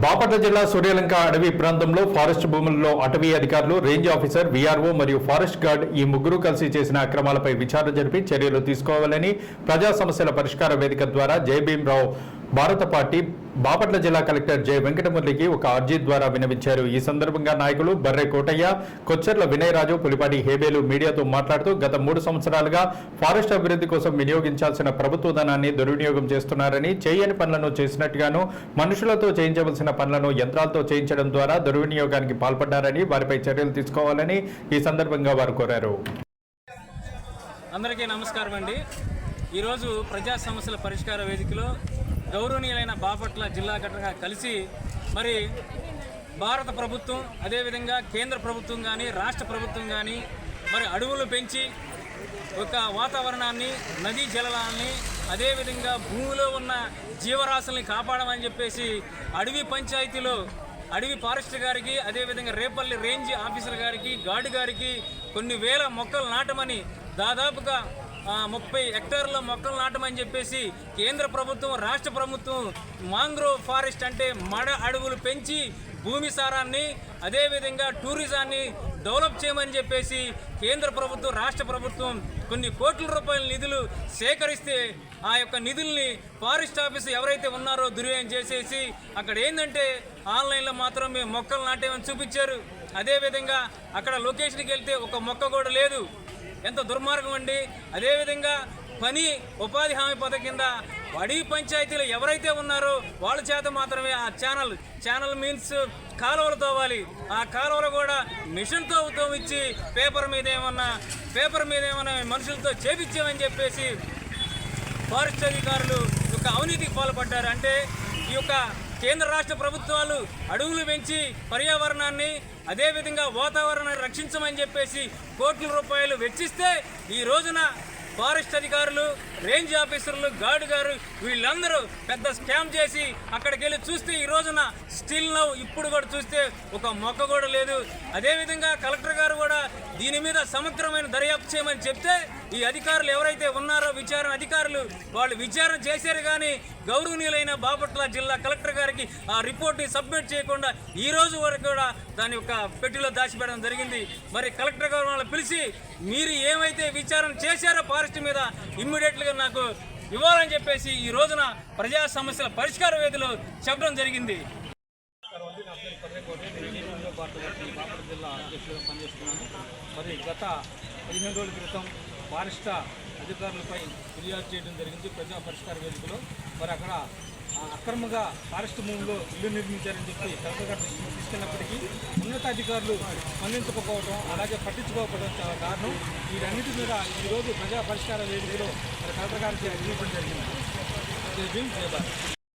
బాపట్ల జిల్లా సూర్యలంక అడవి ప్రాంతంలో ఫారెస్ట్ భూముల్లో అటవీ అధికారులు రేంజ్ ఆఫీసర్ వీఆర్ఓ మరియు ఫారెస్ట్ గార్డ్ ఈ ముగ్గురు కలిసి చేసిన అక్రమాలపై విచారణ జరిపి చర్యలు తీసుకోవాలని ప్రజా సమస్యల పరిష్కార వేదిక ద్వారా జయభీంరావు భారత పార్టీ బాపట్ల జిల్లా కలెక్టర్ జె వెంకటమురళికి ఒక అర్జీ ద్వారా వినవించారు ఈ సందర్భంగా నాయకులు బర్రె కోటయ్య కొచ్చెర్ల వినయరాజు పులిపాటి హేబేలు మీడియాతో మాట్లాడుతూ గత మూడు సంవత్సరాలుగా ఫారెస్ట్ అభివృద్ధి కోసం వినియోగించాల్సిన ప్రభుత్వ ధనాన్ని దుర్వినియోగం చేస్తున్నారని చేయని పనులను చేసినట్టుగాను మనుషులతో చేయించవలసిన పనులను యంత్రాలతో చేయించడం ద్వారా దుర్వినియోగానికి పాల్పడ్డారని వారిపై చర్యలు తీసుకోవాలని ఈ సందర్భంగా వారు కోరారు. అందరికీ నమస్కారం అండి ఈరోజు ప్రజా సమస్యల పరిష్కార వేదికలో గౌరవనీయులైన బాపట్ల జిల్లా ఘటనగా కలిసి మరి భారత ప్రభుత్వం అదేవిధంగా కేంద్ర ప్రభుత్వం కానీ రాష్ట్ర ప్రభుత్వం కానీ మరి అడవులు పెంచి ఒక వాతావరణాన్ని నదీ జలాలని అదేవిధంగా భూమిలో ఉన్న జీవరాశుల్ని కాపాడమని చెప్పేసి అడవి పంచాయతీలో అడవి ఫారెస్ట్ గారికి అదేవిధంగా రేపల్లి రేంజ్ ఆఫీసర్ గారికి గార్డు గారికి కొన్ని వేల మొక్కలు నాటమని దాదాపుగా ముప్పై హెక్టార్ల మొక్కలు నాటమని చెప్పేసి కేంద్ర ప్రభుత్వం రాష్ట్ర ప్రభుత్వం మాంగ్రోవ్ ఫారెస్ట్ అంటే మడ అడవులు పెంచి భూమి సారాన్ని అదేవిధంగా టూరిజాన్ని డెవలప్ చేయమని చెప్పేసి కేంద్ర ప్రభుత్వం రాష్ట్ర ప్రభుత్వం కొన్ని కోట్ల రూపాయల నిధులు సేకరిస్తే ఆ యొక్క నిధుల్ని ఫారెస్ట్ ఆఫీస్ ఎవరైతే ఉన్నారో దుర్వ్యయం చేసేసి అక్కడ ఏంటంటే ఆన్లైన్లో మాత్రం మేము మొక్కలు నాటేమని చూపించారు. అదేవిధంగా అక్కడ లొకేషన్కి వెళ్తే ఒక మొక్క కూడా లేదు. ఎంత దుర్మార్గం అండి? అదేవిధంగా పని ఉపాధి హామీ పథకం కింద వడి పంచాయతీలు ఎవరైతే ఉన్నారో వాళ్ళ చేత మాత్రమే ఆ ఛానల్ ఛానల్ మీన్స్ కాలువలు తవ్వాలి. ఆ కాలువలు కూడా మిషన్తో ఇచ్చి పేపర్ మీద ఏమన్నా పేపర్ మీద ఏమన్నా మనుషులతో చేపించామని చెప్పేసి ఫారెస్ట్ అధికారులు యొక్క అవినీతికి పాల్పడ్డారు. అంటే ఈ యొక్క కేంద్ర రాష్ట్ర ప్రభుత్వాలు అడవులు పెంచి పర్యావరణాన్ని అదేవిధంగా వాతావరణాన్ని రక్షించమని చెప్పేసి కోట్ల రూపాయలు వెచ్చిస్తే ఈ రోజున ఫారెస్ట్ అధికారులు రేంజ్ ఆఫీసర్లు గార్డు గారు వీళ్ళందరూ పెద్ద స్కామ్ చేసి అక్కడికి వెళ్ళి చూస్తే ఈ రోజున స్టిల్ నవ్వు ఇప్పుడు కూడా చూస్తే ఒక మొక్క కూడా లేదు. అదేవిధంగా కలెక్టర్ గారు కూడా దీని మీద సమగ్రమైన దర్యాప్తు చేయమని చెప్తే ఈ అధికారులు ఎవరైతే ఉన్నారో విచారణ అధికారులు వాళ్ళు విచారణ చేశారు కానీ గౌరవనీయులైన బాపట్ల జిల్లా కలెక్టర్ గారికి ఆ రిపోర్ట్ని సబ్మిట్ చేయకుండా ఈ రోజు వరకు కూడా దాని యొక్క పెట్టిలో దాచిపెట్టడం జరిగింది. మరి కలెక్టర్ గారు వాళ్ళని పిలిచి మీరు ఏమైతే విచారణ చేశారో ఫారెస్ట్ మీద ఇమ్మీడియట్గా నాకు ఇవ్వాలని చెప్పేసి ఈ రోజున ప్రజా సమస్యల పరిష్కార వేదిలో చెప్పడం జరిగింది. నా పేరు జిల్లా అధ్యక్షుడిగా పనిచేస్తున్నాను మరి గత పదిహేను రోజుల క్రితం బారిష్ట అధికారులపై ఫిర్యాదు చేయడం జరిగింది ప్రజా పరిష్కార వేదికలో. మరి అక్కడ అక్రమంగా ఫారెస్ట్ భూమిలో ఇల్లు నిర్మించారని చెప్పి కలెక్టర్ గారు తీసుకెళ్ళినప్పటికీ అధికారులు స్పందించకపోవడం అలాగే పట్టించుకోకపోవడం చాలా కారణం వీటన్నిటి మీద ఈరోజు ప్రజా పరిష్కార వేదికలో కలెక్టర్ గారికి అందించడం జరిగింది